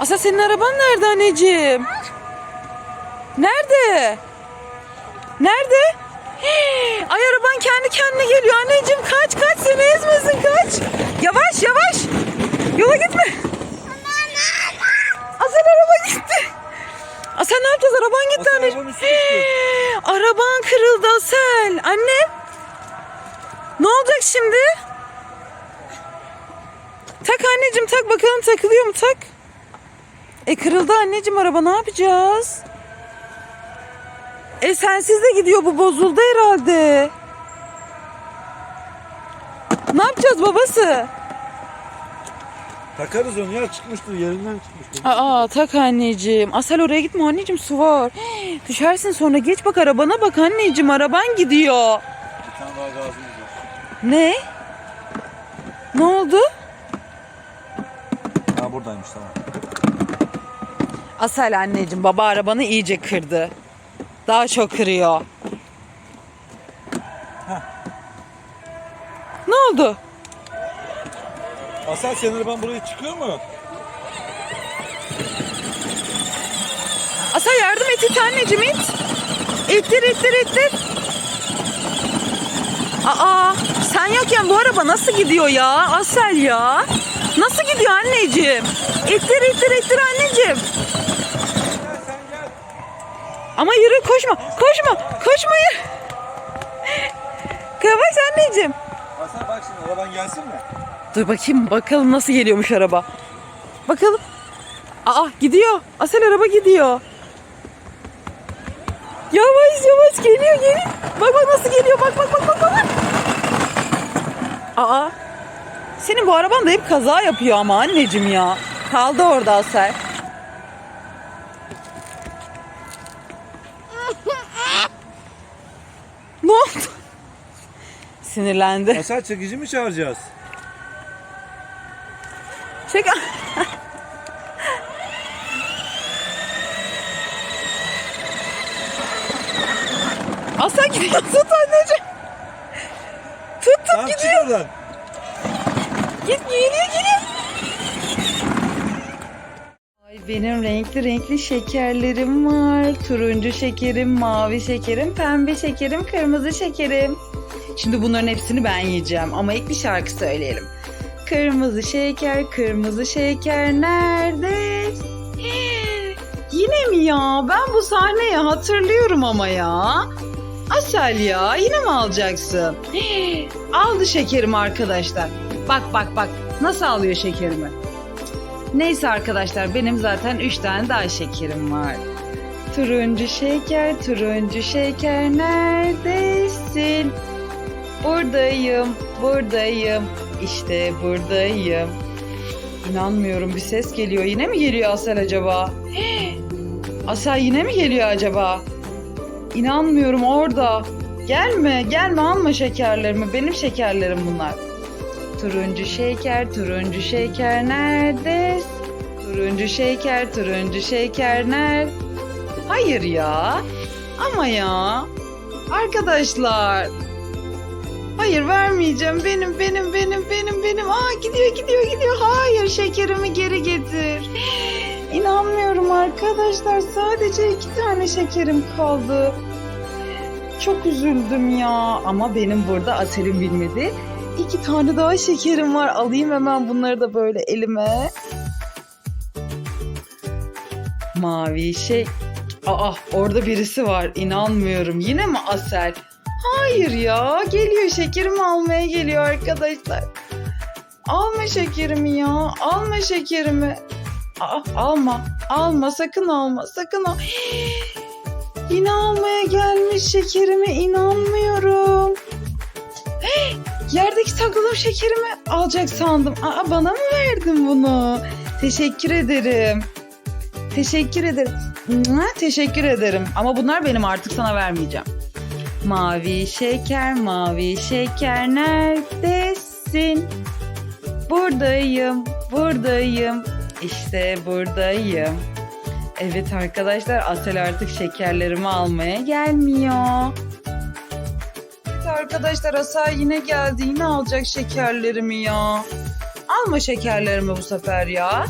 Asel senin araban nerede anneciğim? Nerede? Nerede? Hii, Ay araban kendi kendine geliyor anneciğim kaç kaç seni ezmesin kaç. Yavaş yavaş. Yola gitme. Asel araba gitti. Asel ne yapacağız araban gitti Asel anneciğim. arabanın. Hii, Araban kırıldı Asel. Anne. Ne olacak şimdi? Tak anneciğim tak bakalım takılıyor mu tak. E kırıldı anneciğim araba ne yapacağız? E sensiz de gidiyor bu bozuldu herhalde. Ne yapacağız babası? Takarız onu ya çıkmıştır yerinden çıkmıştır. Aa tak anneciğim. Asel oraya gitme anneciğim su var. Hii, Düşersin sonra geç bak arabana bak anneciğim araban gidiyor. Bir tane daha gazımız var. Ne? Ne oldu? Ha buradaymış tamam. Asel anneciğim baba arabanı iyice kırdı. Daha çok kırıyor. Ne oldu? Asel senin araban buraya çıkıyor mu? Asel yardım et it anneciğim it. İttir ittir ittir. Aa sen yokken bu araba nasıl gidiyor ya Asel ya? Nasıl gidiyor anneciğim? İttir ittir ittir anneciğim. Ama yürü koşma koşma koşma yürü. Yavaş anneciğim. Asel bak şimdi araban gelsin mi? Dur bakayım bakalım nasıl geliyormuş araba. Bakalım. Aa gidiyor. Asel araba gidiyor. Yavaş yavaş geliyor geliyor. Bak bak nasıl geliyor bak bak bak bak bak. Aa. Senin bu araban da hep kaza yapıyor ama anneciğim ya. Kaldı orada Asel. Sinirlendi. Asel çekici mi çağıracağız? Çek. Aslan gidiyor tut anneciğim. Tut tut Tamam çık gidiyor. oradan. Git geliyor geliyor. Ay benim renkli renkli şekerlerim var. Turuncu şekerim, mavi şekerim, pembe şekerim, kırmızı şekerim. Şimdi bunların hepsini ben yiyeceğim ama ilk bir şarkı söyleyelim. Kırmızı şeker, kırmızı şeker nerede? Yine mi ya? Ben bu sahneyi hatırlıyorum ama ya. Asel ya yine mi alacaksın? Aldı şekerimi arkadaşlar. Bak bak bak nasıl alıyor şekerimi. Neyse arkadaşlar benim zaten 3 tane daha şekerim var. Turuncu şeker, turuncu şeker neredesin? Buradayım, buradayım, işte buradayım. İnanmıyorum bir ses geliyor. Yine mi geliyor Asel acaba? Asel yine mi geliyor acaba? İnanmıyorum orada. Gelme, gelme alma şekerlerimi. Benim şekerlerim bunlar. Turuncu şeker, turuncu şeker neredesin? Turuncu şeker, turuncu şeker nerede? Hayır ya. Ama ya. Arkadaşlar. Hayır vermeyeceğim. Benim, benim, benim, benim, benim. Aa gidiyor, gidiyor, gidiyor. Hayır şekerimi geri getir. İnanmıyorum arkadaşlar. Sadece iki tane şekerim kaldı. Çok üzüldüm ya. Ama benim burada Asel'in bilmedi. İki tane daha şekerim var. Alayım hemen bunları da böyle elime. Mavi şey. Aa orada birisi var. İnanmıyorum. Yine mi Asel? Hayır ya. Geliyor şekerimi almaya geliyor arkadaşlar. Alma şekerimi ya. Alma şekerimi. Aa, alma. Alma sakın alma. Sakın al. Yine almaya gelmiş şekerimi. inanmıyorum. Hey, Yerdeki takılım şekerimi alacak sandım. Aa, bana mı verdin bunu? Teşekkür ederim. Teşekkür ederim. Teşekkür ederim. Ama bunlar benim artık sana vermeyeceğim. Mavi şeker, mavi şeker neredesin? Buradayım, buradayım. İşte buradayım. Evet arkadaşlar Asel artık şekerlerimi almaya gelmiyor. Evet arkadaşlar Asel yine geldi. Yine alacak şekerlerimi ya. Alma şekerlerimi bu sefer ya.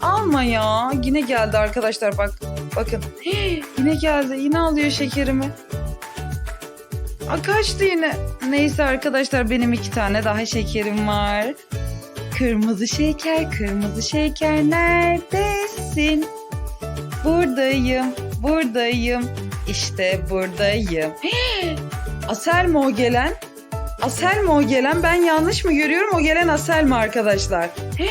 Alma ya. Yine geldi arkadaşlar bak. Bakın. Yine geldi. Yine alıyor şekerimi. Aa, kaçtı yine. Neyse arkadaşlar benim iki tane daha şekerim var. Kırmızı şeker, kırmızı şeker neredesin? Buradayım, buradayım. İşte buradayım. Asel mi o gelen? Asel mi o gelen? Ben yanlış mı görüyorum? O gelen Asel mi arkadaşlar?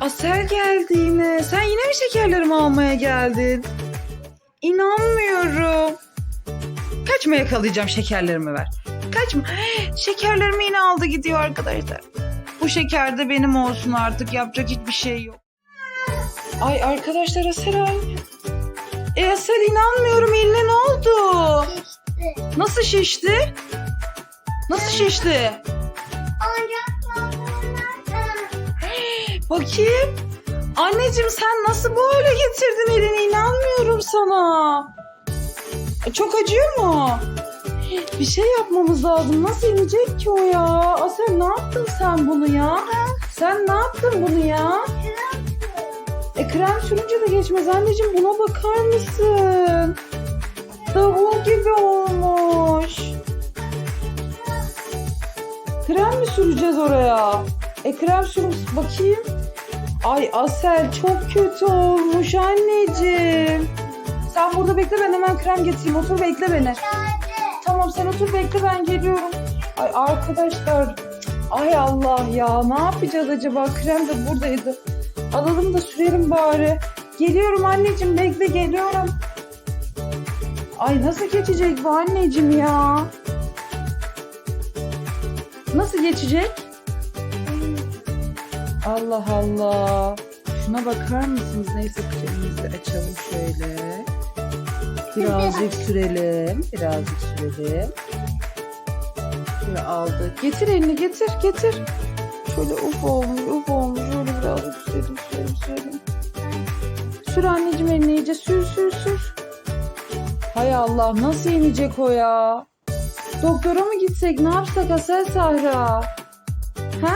Asel geldi yine. Sen yine mi şekerlerimi almaya geldin? İnanmıyorum. Kaçma yakalayacağım şekerlerimi ver. Kaçma. Şekerlerimi yine aldı gidiyor arkadaşlar. Bu şeker de benim olsun artık. Yapacak hiçbir şey yok. Ay arkadaşlar Asel ay. E Asel inanmıyorum eline ne oldu? Nasıl şişti? Nasıl şişti? Bakayım. Anneciğim sen nasıl böyle getirdin elini inanmıyorum sana. E, Çok acıyor mu? Bir şey yapmamız lazım. Nasıl inecek ki o ya? Asel ne yaptın sen bunu ya? Sen ne yaptın bunu ya? E krem sürünce de geçmez. Anneciğim buna bakar mısın? Davul gibi olmuş. Krem mi süreceğiz oraya? E krem sürüm bakayım. Ay Asel çok kötü olmuş anneciğim. Sen burada bekle ben hemen krem getireyim. Otur bekle beni. Tamam sen otur bekle ben geliyorum. Ay arkadaşlar. Ay Allah ya ne yapacağız acaba? Krem de buradaydı. Alalım da sürelim bari. Geliyorum anneciğim bekle geliyorum. Ay nasıl geçecek bu anneciğim ya? Nasıl geçecek? Allah Allah. Şuna bakar mısınız? Neyse kremimizi açalım şöyle. Birazcık sürelim. Birazcık sürelim. Şöyle aldık. Getir elini getir getir. Şöyle uf olmuş uf olmuş. Şöyle birazcık sürelim sürelim sürelim. Sür anneciğim elini iyice sür sür sür. Hay Allah nasıl inecek o ya? Doktora mı gitsek ne yapsak Asel Sahra? Ha?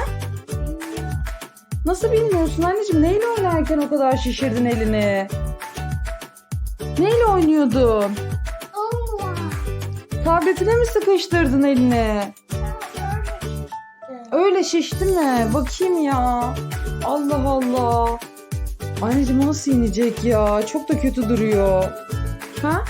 Nasıl bilmiyorsun anneciğim? Neyle oynarken o kadar şişirdin elini? Neyle oynuyordun? Tabletine mi sıkıştırdın elini? Öyle şişti mi? Bakayım ya. Allah Allah. Anneciğim nasıl inecek ya? Çok da kötü duruyor. Ha?